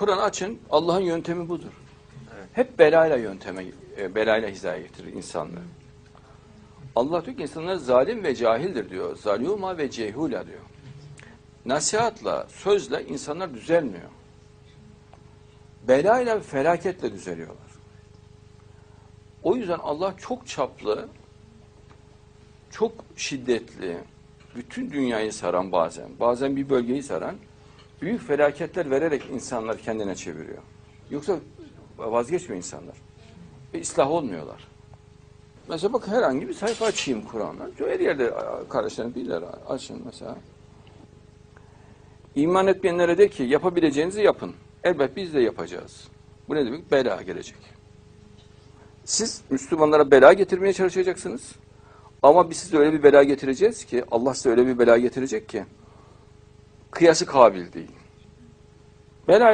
Kur'an açın, Allah'ın yöntemi budur. Hep belayla yönteme, e, belayla hizaya getirir insanları. Allah diyor ki insanlar zalim ve cahildir diyor. Zaluma ve cehula diyor. Nasihatla, sözle insanlar düzelmiyor. Belayla ve felaketle düzeliyorlar. O yüzden Allah çok çaplı, çok şiddetli, bütün dünyayı saran bazen, bazen bir bölgeyi saran büyük felaketler vererek insanlar kendine çeviriyor. Yoksa vazgeçmiyor insanlar. Ve ıslah olmuyorlar. Mesela bak herhangi bir sayfa açayım Kur'an'dan. Her yerde kardeşlerim bilirler açın mesela. İman etmeyenlere de ki yapabileceğinizi yapın. Elbet biz de yapacağız. Bu ne demek? Bela gelecek. Siz Müslümanlara bela getirmeye çalışacaksınız. Ama biz size öyle bir bela getireceğiz ki Allah size öyle bir bela getirecek ki kıyası kabil değil. Bela